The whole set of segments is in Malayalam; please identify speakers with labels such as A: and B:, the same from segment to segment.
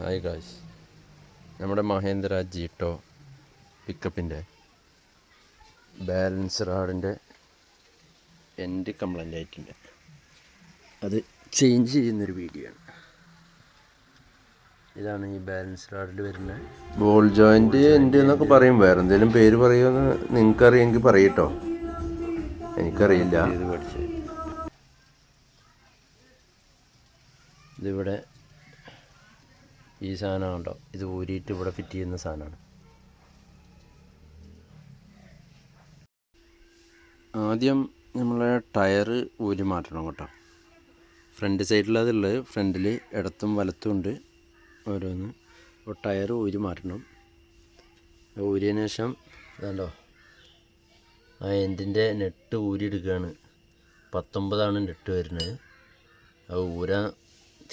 A: ഹായ് ഗായ്സ് നമ്മുടെ മഹേന്ദ്ര ജീട്ടോ പിക്കപ്പിന്റെ ബാലൻസ് റാഡിന്റെ എൻഡ് കംപ്ലൈന്റ് ആയിട്ടുണ്ട്. അത് ചേഞ്ച് ചെയ്യുന്നൊരു വീഡിയോ ആണ്. ഇതാണ് ഈ ബാലൻസ് റാഡിൽ വരുന്ന ബോൾ ജോയിന്റ് എന്റെ എന്നൊക്കെ പറയും. വേറെ എന്തെങ്കിലും പേര് പറയുമെന്ന് നിങ്ങൾക്കറിയെങ്കിൽ പറയട്ടോ. എനിക്കറിയില്ല. ഇത് പഠിച്ചത്. ഇതിവിടെ ഈ സാധനം ഉണ്ടോ ഇത് ഊരിയിട്ട് ഇവിടെ ഫിറ്റ് ചെയ്യുന്ന സാധനമാണ്. ആദ്യം നമ്മളെ ടയറ് ഊരി മാറ്റണം കേട്ടോ. ഫ്രണ്ട് സൈഡിലതുള്ളത് ഫ്രണ്ടിൽ ഇടത്തും വലത്തും ഉണ്ട്. ഓരോന്ന്. അപ്പോൾ ടയർ ഊരി മാറ്റണം. ഊരിയതിന് ശേഷം ഇതാണ്ടോ? ആ എൻഡിന്റെ നെട്ട് ഊരിയെടുക്കുകയാണ്. പത്തൊമ്പതാണ് നെട്ട് വരുന്നത്. അത് ഊരാൻ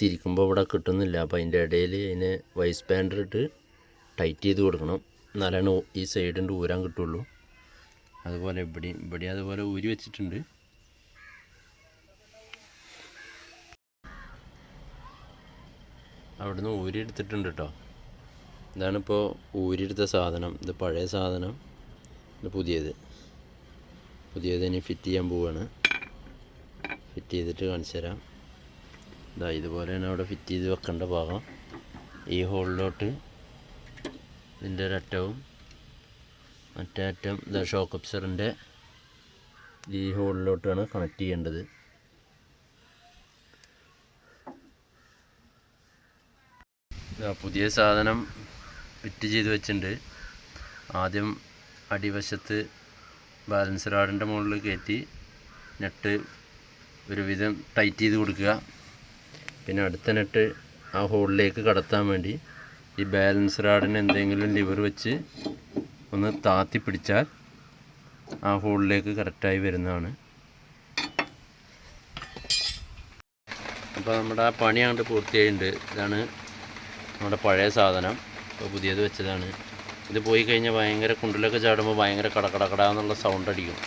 A: തിരിക്കുമ്പോൾ ഇവിടെ കിട്ടുന്നില്ല. അപ്പോൾ അതിന്റെ ഇടയിൽ അതിന് വൈസ് ബാൻഡർ ഇട്ട് ടൈറ്റ് ചെയ്ത് കൊടുക്കണം. എന്നാലാണ് ഈ സൈഡിന്റെ ഊരാൻ കിട്ടുള്ളൂ. അതുപോലെ ഇവിടെ ഇവിടെ അതുപോലെ ഊരി വെച്ചിട്ടുണ്ട്. അവിടുന്ന് ഊരി എടുത്തിട്ടുണ്ട് കേട്ടോ ഇതാണിപ്പോൾ ഊരിയെടുത്ത സാധനം. ഇത് പഴയ സാധനം. ഇത് പുതിയത്. പുതിയത് ഇനി ഫിറ്റ് ചെയ്യാൻ പോവുകയാണ് ഫിറ്റ് ചെയ്തിട്ട് കാണിച്ചു തരാം ഇതാ ഇതുപോലെയാണ് അവിടെ ഫിറ്റ് ചെയ്ത് വെക്കേണ്ട ഭാഗം. ഈ ഹോളിലോട്ട് ഇതിന്റെ ഒരറ്റവും മറ്റേ അറ്റം ഇതാ ഷോക്ക് അപ്സറിന്റെ ഈ ഹോളിലോട്ടാണ് കണക്ട് ചെയ്യേണ്ടത്. പുതിയ സാധനം ഫിറ്റ് ചെയ്ത് വെച്ചിട്ടുണ്ട്. ആദ്യം അടിവശത്ത് ബാലൻസർ റാഡിന്റെ മുകളിൽ കയറ്റി നെട്ട് ഒരുവിധം ടൈറ്റ് ചെയ്ത് കൊടുക്കുക. പിന്നെ അടുത്ത നെട്ട് ആ ഹോളിലേക്ക് കടത്താൻ വേണ്ടി ഈ ബാലൻസ് റാഡിന് എന്തെങ്കിലും ലിവർ വെച്ച് ഒന്ന് താത്തി പിടിച്ചാൽ ആ ഹോളിലേക്ക് കറക്റ്റായി വരുന്നതാണ്. അപ്പോൾ നമ്മുടെ ആ പണി അങ്ങോട്ട് പൂർത്തിയായിട്ടുണ്ട്. ഇതാണ് നമ്മുടെ പഴയ സാധനം. ഇപ്പോൾ പുതിയത് വെച്ചതാണ്. ഇത് പോയി കഴിഞ്ഞാൽ ഭയങ്കര കുണ്ടിലൊക്കെ ചാടുമ്പോൾ ഭയങ്കര കട കട കട എന്നുള്ള സൗണ്ട് അടിക്കും.